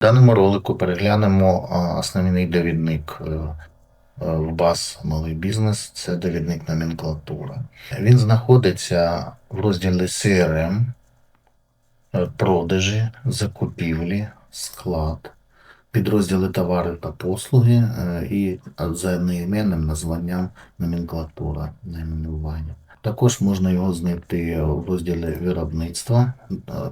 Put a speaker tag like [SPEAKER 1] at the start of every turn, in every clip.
[SPEAKER 1] В даному ролику переглянемо основний довідник е, е, в БАС Малий бізнес це довідник номенклатура. Він знаходиться в розділі CRM, е, продажі, закупівлі, склад, підрозділи товари та послуги і за одноіменним названням номенклатура найменування. Також можна його знайти в розділі виробництва,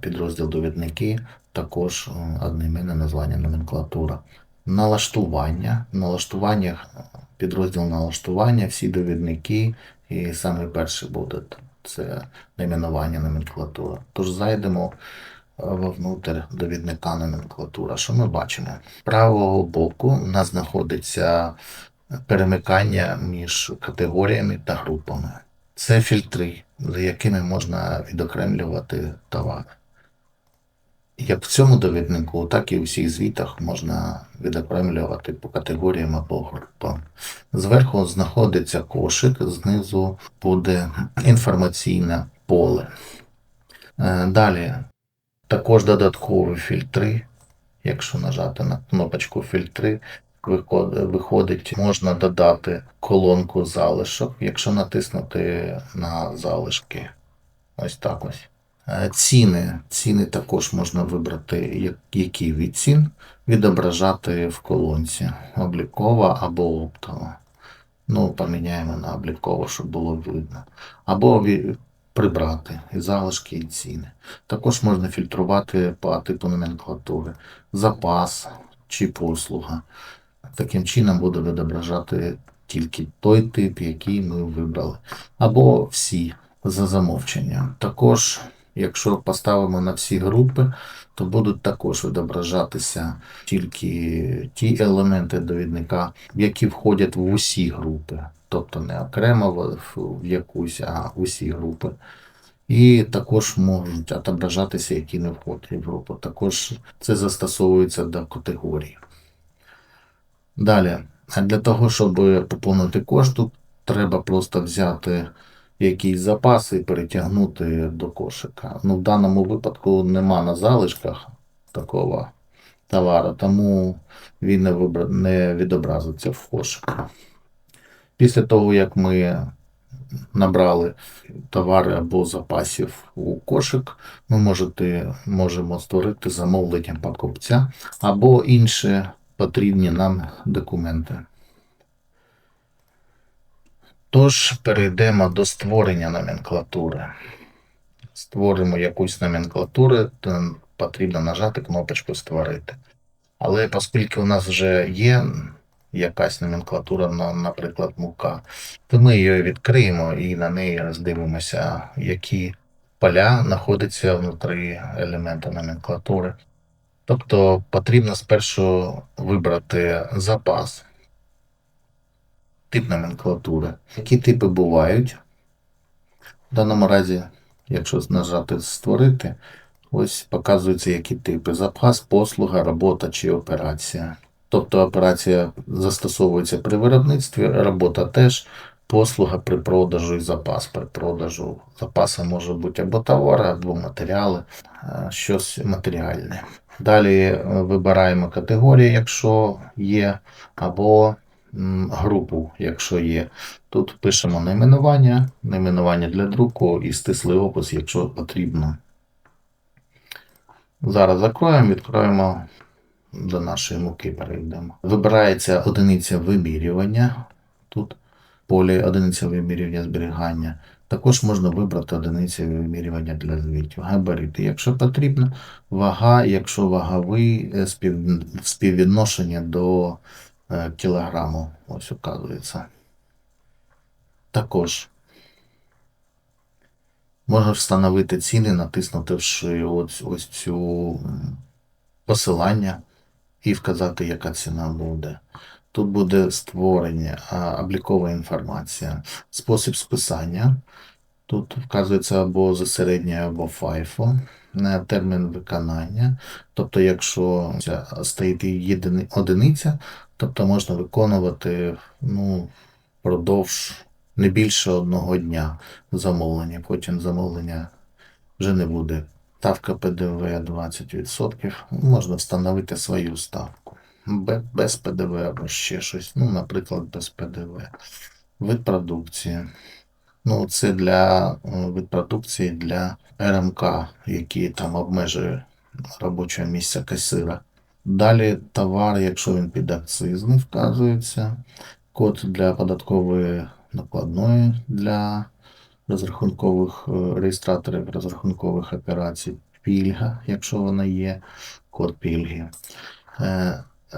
[SPEAKER 1] підрозділ довідники, також е, одноіменне названня номенклатура. Налаштування. В налаштуваннях е, підрозділ налаштування, всі довідники, і саме перший буде це найменування номенклатура. Тож зайдемо е, вовнутрь довідника номенклатура. Що ми бачимо? З правого боку у нас знаходиться перемикання між категоріями та групами. Це фільтри, за якими можна відокремлювати товари. Як в цьому довіднику, так і у всіх звітах можна відокремлювати по категоріям або групам. Зверху знаходиться кошик, знизу буде інформаційне поле. Е, Далі також додаткові фільтри. Якщо нажати на кнопочку фільтри, виходить, можна додати колонку залишок, якщо натиснути на залишки. Ось так ось. Е, Ціни. Ціни також можна вибрати, як- який від цін відображати в колонці. Облікова або оптова. Ну, поміняємо на обліково, щоб було видно. Або прибрати і залишки, і ціни. Також можна фільтрувати по типу номенклатури. Запас чи послуга. Таким чином буде відображати тільки той тип, який ми вибрали. Або всі за замовченням. Також, якщо поставимо на всі групи, то будуть також відображатися тільки ті елементи довідника, які входять в усі групи, тобто не окремо в, якусь, а усі групи. І також можуть відображатися, які не входять в групу. Також це застосовується до категорії. Далі, для того, щоб поповнити кошту, треба просто взяти якийсь запас і перетягнути до кошика. Ну, в даному випадку нема на залишках такого товару, тому він не, вибра... не відобразиться в кошику. Після того, як ми набрали товари або запасів у кошик, ми можете, можемо створити замовлення покупця або інші потрібні нам документи. Тож перейдемо до створення номенклатури. Створимо якусь номенклатуру, то потрібно нажати кнопочку Створити. Але оскільки у нас вже є якась номенклатура, наприклад, мука, то ми її відкриємо і на неї роздивимося, які поля знаходяться внутрі елемента номенклатури. Тобто потрібно спершу вибрати запас, тип номенклатури. Які типи бувають? В даному разі, якщо нажати Створити, ось показуються які типи: запас, послуга, робота чи операція. Тобто операція застосовується при виробництві, робота теж, послуга при продажу і запас при продажу. Запасом може бути або товари, або матеріали, е, щось матеріальне. Далі е, вибираємо категорії, якщо є, або групу, якщо є. Тут пишемо найменування, найменування для друку і стислий опис, якщо потрібно. Зараз закроємо, відкроємо до нашої муки перейдемо. Вибирається одиниця вимірювання. Тут полі одиниця вимірювання зберігання. Також можна вибрати одиниці вимірювання для звітів. Габарити, якщо потрібно, вага, якщо ваговий е, спів... співвідношення до кілограму. Ось указується. Також можна встановити ціни, натиснувши ось, ось цю посилання і вказати, яка ціна буде. Тут буде створення, облікова інформація, спосіб списання. Тут вказується або засередньо, або FIFO, е, термін виконання. Тобто, якщо стоїть єдини- одиниця, тобто можна виконувати ну, впродовж не більше одного дня замовлення. Потім замовлення вже не буде ставка ПДВ 20%. Можна встановити свою ставку. Без ПДВ або ще щось. Ну, наприклад, без ПДВ. Вид продукції. Ну, це для е, вид продукції для РМК, який там обмежує робоче місце касира. Далі товар, якщо він підакцизний, вказується. Код для податкової накладної для розрахункових е, реєстраторів розрахункових операцій. Пільга, якщо вона є, код пільги.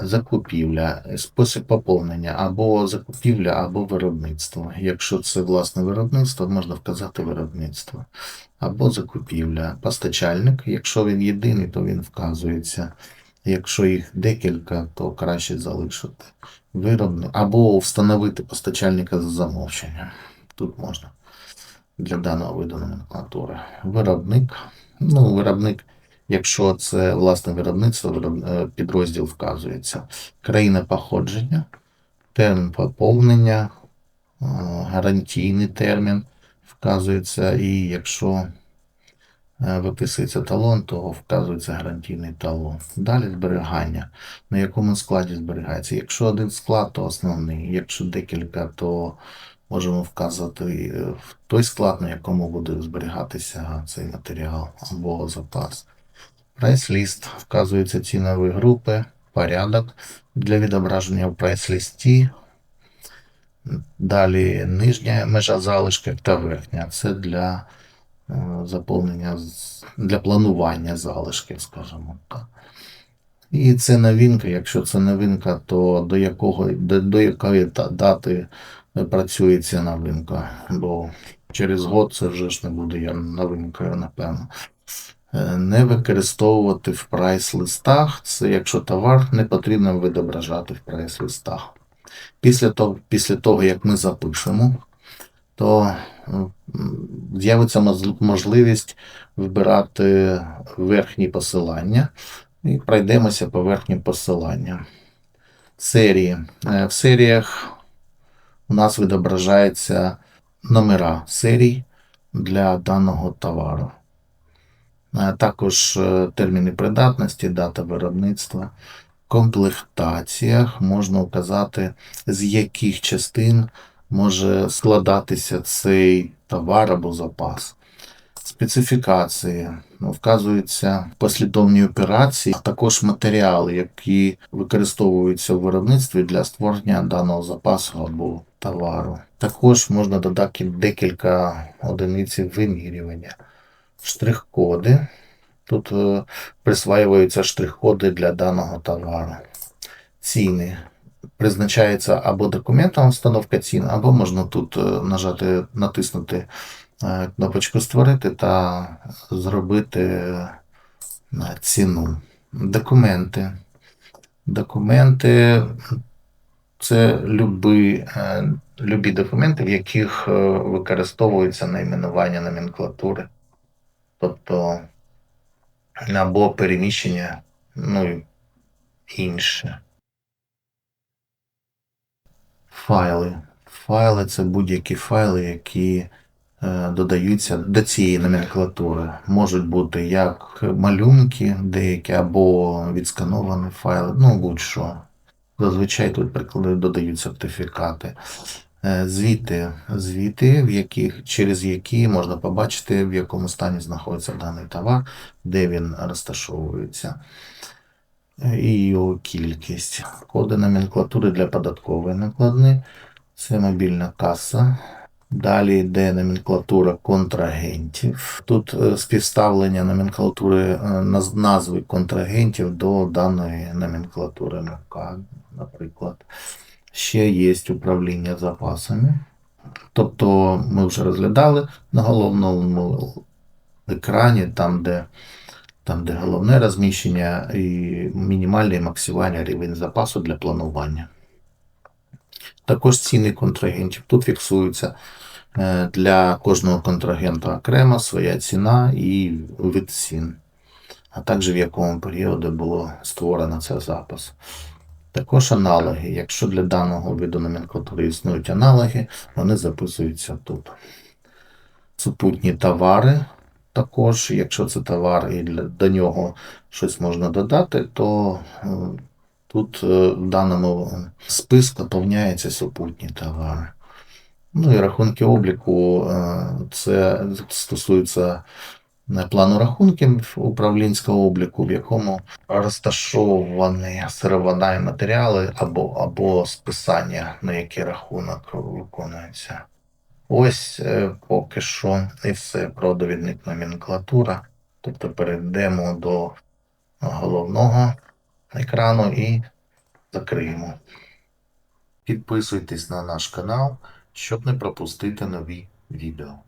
[SPEAKER 1] Закупівля, спосіб поповнення або закупівля, або виробництво. Якщо це власне виробництво, можна вказати виробництво. Або закупівля. Постачальник, якщо він єдиний, то він вказується. Якщо їх декілька, то краще залишити. Виробник або встановити постачальника за замовчення. Тут можна для даного виду номенклатури. Виробник. Ну, виробник, якщо це власне виробництво, е, підрозділ вказується. Країна походження, термін поповнення, е, гарантійний термін вказується, і якщо е, виписується талон, то вказується гарантійний талон. Далі зберігання. На якому складі зберігається. Якщо один склад, то основний. Якщо декілька, то можемо вказати в той склад, на якому буде зберігатися цей матеріал або запас. Прайс-ліст вказуються цінові групи, порядок для відображення в прайс-лісті. Далі нижня межа залишків та верхня. Це для е, заповнення, для планування залишків, скажімо так. І це новинка. Якщо це новинка, то до якого до, до якої дати працює ця новинка? Бо через год це вже ж не буде новинкою, напевно. Е, Не використовувати в прайс-листах. Це якщо товар не потрібно відображати в прайс-листах. Після того, після того, як ми запишемо, то з'явиться можливість вибирати верхні посилання і пройдемося по верхнім посиланням. Серії. Е, В серіях у нас відображаються номера серій для даного товару. Е, Також е, терміни придатності, дата виробництва. Комплектаціях можна вказати, з яких частин може складатися цей товар або запас. Специфікації ну, вказуються послідовні операції, а також матеріали, які використовуються в виробництві для створення даного запасу або товару. Також можна додати декілька одиниць вимірювання. Штрих-коди. Тут е, присваюються штрих-коди для даного товару. Ціни. Призначається або документом встановка цін, або можна тут е, нажати, натиснути е, кнопочку Створити та зробити ціну. Документи. Документи це любі, любі документи, в яких використовується найменування номенклатури. Тобто або переміщення, ну інше. Файли. Файли це будь-які файли, які е, додаються до цієї номенклатури. Можуть бути як малюнки деякі, або відскановані файли, ну будь-що. Зазвичай тут приклади додають сертифікати. Е, Звіти, звіти, в яких, через які можна побачити, в якому стані знаходиться даний товар, де він розташовується, і його кількість. Коди номенклатури для податкової накладни. Це мобільна каса. Далі йде номенклатура контрагентів. Тут е, співставлення номенклатури е, назви контрагентів до даної номенклатури МК, наприклад. Ще є управління запасами. Тобто ми вже розглядали на головному екрані, там, де, там, де головне розміщення і мінімальний і максимальний рівень запасу для планування. Також ціни контрагентів. Тут фіксуються е, для кожного контрагента окремо своя ціна і вид цін, а також в якому періоді було створено цей запис. Також аналоги. Якщо для даного виду номенклатури існують аналоги, вони записуються тут. Супутні товари. також, якщо це товар і до нього щось можна додати, то е, тут е, в даному списку доповняються супутні товари. Ну і рахунки обліку, е, це стосується плану рахунків управлінського обліку, в якому розташовані сировина і матеріали або, або списання, на який рахунок виконується. Ось е, поки що і все про довідник номенклатура. Тобто перейдемо до головного екрану і закриємо. Підписуйтесь на наш канал, щоб не пропустити нові відео.